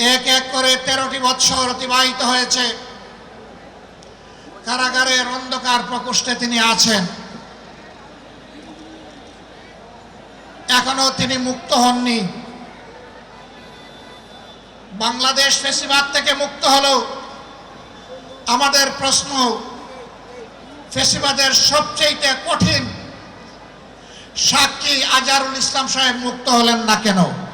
এক এক করে তেরোটি বৎসর অতিবাহিত হয়েছে। কারাগারের অন্ধকার প্রকোষ্ঠে তিনি আছেন। এখনও তিনি মুক্ত হননি। বাংলাদেশ ফেসিবাদ থেকে মুক্ত হলেও আমাদের প্রশ্ন, ফেসিবাদের সবচেয়ে কঠিন সাক্ষী আজারুল ইসলাম সাহেব মুক্ত হলেন না কেন?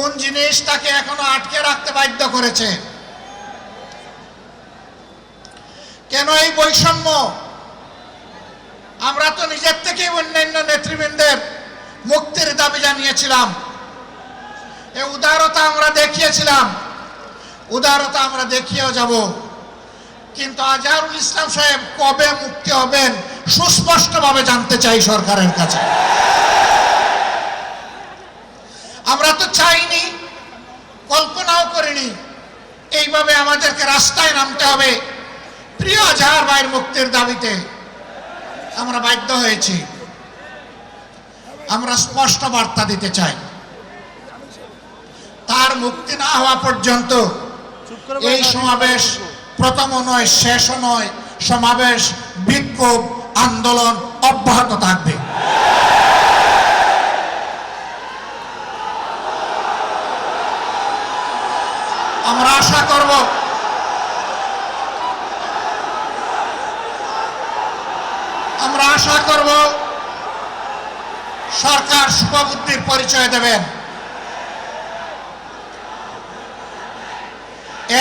কোন জিনিস তাকে এখনও আটকে রাখতে বাধ্য করেছে? কেন এই বৈষম্য? আমরা তো নিজের থেকে অন্যান্য নেতৃবৃন্দের মুক্তির দাবি জানিয়েছিলাম। এ উদারতা আমরা দেখিয়েছিলাম। উদারতা আমরা দেখিয়েও যাব। কিন্তু আজহারুল ইসলাম সাহেব কবে মুক্তি হবেন সুস্পষ্টভাবে জানতে চাই সরকারের কাছে। আমরা তো কল্পনাও করিনি এইভাবে আমাদেরকে রাস্তায় নামতে হবে। প্রিয় আজহার ভাইয়ের মুক্তির দাবিতে আমরা বাধ্য হয়েছি। আমরা স্পষ্ট বার্তা দিতে চাই। তার মুক্তি না হওয়া পর্যন্ত এই সমাবেশ প্রথম নয় শেষও নয়। সমাবেশ বিক্ষোভ আন্দোলন অব্যাহত থাকবে আমরা আশা করব আমরা আশা করব। সরকার শুভবুদ্ধির পরিচয় দেবেন।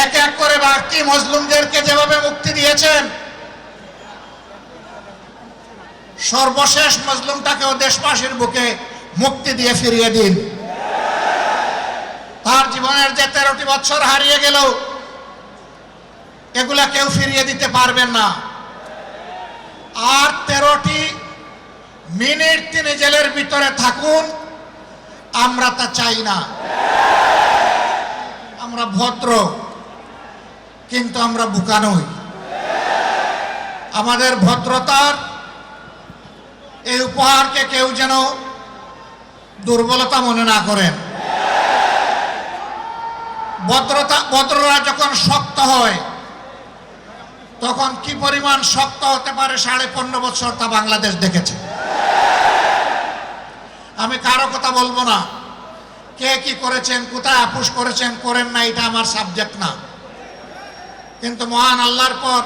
এক এক করে বাকি মজলুমদেরকে যেভাবে মুক্তি দিয়েছেন, সর্বশেষ মজলুমটাকেও দেশবাসীর বুকে মুক্তি দিয়ে ফিরিয়ে দিন। তার জীবনের যে তেরোটি বছর হারিয়ে গেল, এগুলা কেউ ফিরিয়ে দিতে পারবেন না আর তেরোটি মিনিট তিনি জেলের ভিতরে থাকুন, আমরা তা চাই না। আমরা ভদ্র, কিন্তু আমরা বোকা নই। আমাদের ভদ্রতার এই উপহারকে কেউ যেন দুর্বলতা মনে না করেন। ভদ্রতা, ভদ্ররা যখন শক্ত হয়, তখন কি পরিমাণ শক্ত হতে পারে সাড়ে পনেরো বছর তা বাংলাদেশ দেখেছে। আমি কারও কথা বলব না। কে কি করেছেন, কোথায় আপুস করেছেন, করেন না, এটা আমার সাবজেক্ট না। কিন্তু মহান আল্লাহর পর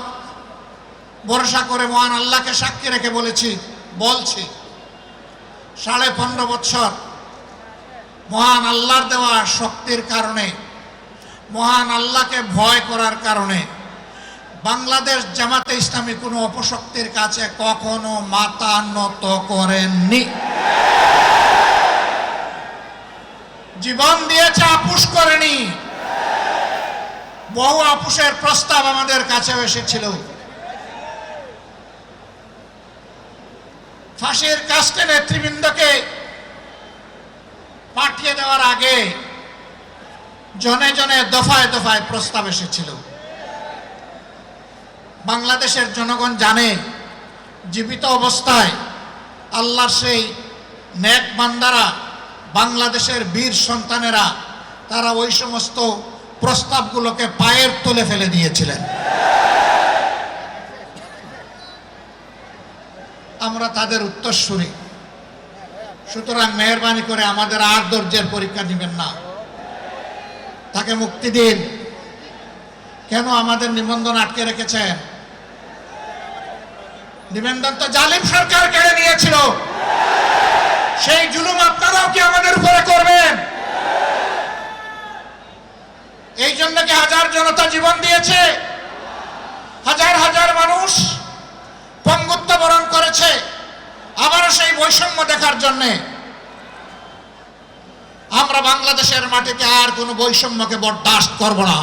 ভরসা করে মহান আল্লাহকে সাক্ষী রেখে বলেছি, বলছি, সাড়ে পনেরো বছর মহান আল্লাহর দেওয়া শক্তির কারণে, মহান আল্লাহকে ভয় করার কারণে বাংলাদেশ জামাতে ইসলামী কোনো অপশক্তির কাছে কখনো মাথা নত করেননি। জীবন দিয়েছে, আপুস করেনি। বহু আপুসের প্রস্তাব আমাদের কাছে এসেছিল। ফাঁসির কাস্টে নেতৃবৃন্দকে পাঠিয়ে দেওয়ার আগে জনে জনে দফায় দফায় প্রস্তাব এসেছিল। বাংলাদেশের জনগণ জানে, জীবিত অবস্থায় আল্লাহর সেই নেক বান্দারা বাংলাদেশের বীর সন্তানেরা, তারা ওই সমস্ত প্রস্তাবগুলোকে পায়ের তুলে ফেলে দিয়েছিলেন। আমরা তাদের উত্তরসূরি সুতরাং মেহরবানি করে আমাদের আর ধৈর্যের পরীক্ষা দিবেন না। তাকে মুক্তি দিন। কেন আমাদের নিবন্ধন আটকে রেখেছেন? নিবন্ধন তো জালিম সরকার কেড়ে নিয়েছিল। সেই জুলুম আপনারাও কি আমাদের উপরে করবেন? এই জন্য কি হাজার জনতা জীবন দিয়েছে? হাজার হাজার মানুষ পঙ্গুত্ব বরণ করেছে আবারও সেই বৈষম্য দেখার জন্যে। আমরা বাংলাদেশের মাটিতে আর কোনো বৈষম্যকে বরদাস্ত করব না।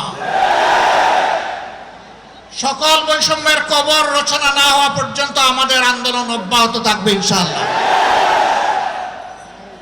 সকল বৈষম্যের কবর রচনা না হওয়া পর্যন্ত আমাদের আন্দোলন অব্যাহত থাকবে ইনশাআল্লাহ।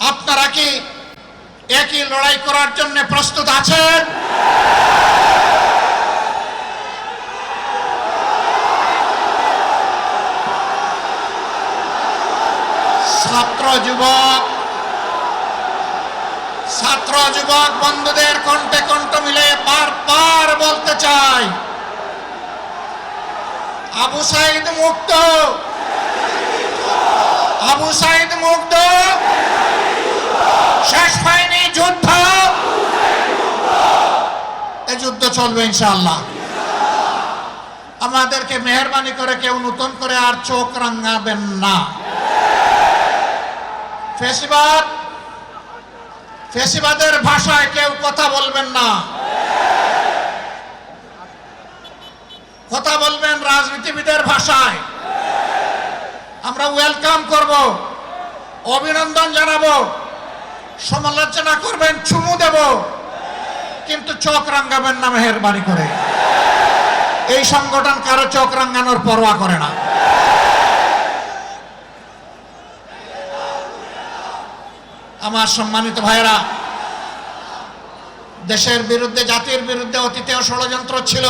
আপনারা কি একই লড়াই করার জন্য প্রস্তুত আছেন? ছাত্র যুবক ছাত্র যুবক বন্ধুদের কণ্ঠে কণ্ঠ মিলে বারবার বলতে চাই। আবু সাইদ মুক্ত। আবু সাইদ মুক্ত। শেষ হয়নি যুদ্ধ। এই যুদ্ধ চলবে ইনশাআল্লাহ। আমাদেরকে মেহরবানি করে কেউ নতুন করে আর চোখ রাঙাবেন না। ফেসিবাদ, ফেসিবাদের ভাষায় কেউ কথা বলবেন না। কথা বলবেন রাজনীতিবিদের ভাষায়। আমরা ওয়েলকাম করব, অভিনন্দন জানাব। সমালোচনা করবেন, চুমু দেব। কিন্তু চোখ রাঙ্গাবেন না মেহরবানি করে। এই সংগঠন কারও চোখ রাঙ্গানোর পরোয়া করে না। আমার সম্মানিত ভাইয়েরা, দেশের বিরুদ্ধে, জাতির বিরুদ্ধে অতীতেও ষড়যন্ত্র ছিল।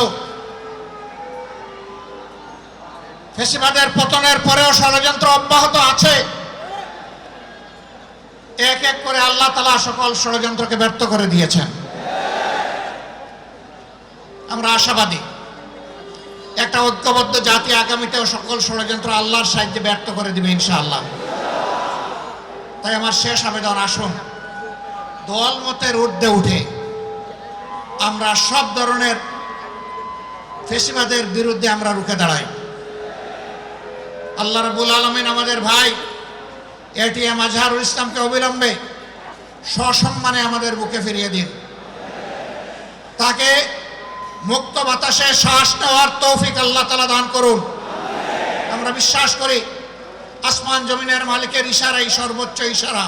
ফেসিবাদের পতনের পরেও ষড়যন্ত্র অব্যাহত আছে। এক এক করে আল্লাহ তালা সকল ষড়যন্ত্রকে ব্যর্থ করে দিয়েছেন। আমরা আশাবাদী। একটা ঐক্যবদ্ধ জাতি আগামীতেও সকল ষড়যন্ত্র আল্লাহর সাহায্যে ব্যর্থ করে দিবে ইনশাআল্লাহ। তাই আমার শেষ আবেদন, আসুন। দল মতের ঊর্ধ্বে উঠে আমরা সব ধরনের ফেসিবাদের বিরুদ্ধে আমরা রুখে দাঁড়াই। আল্লাহ রাবুল আলমিন আমাদের ভাই এটিএম আজহারুল ইসলামকে অবিলম্বে সসম্মানে আমাদের বুকে ফিরিয়ে দিন। তাকে মুক্ত বাতাসে শ্বাস নেওয়ার তৌফিক আল্লাহ তালা দান করুন। আমরা বিশ্বাস করি, আসমান জমিনের মালিকের ইশারাই সর্বোচ্চ ইশারা।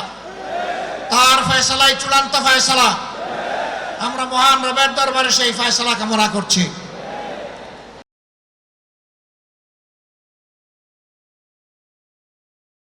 তার ফয়সালাই চূড়ান্ত ফয়সালা। আমরা মহান রবের দরবারে সেই ফয়সালা কামনা করছি।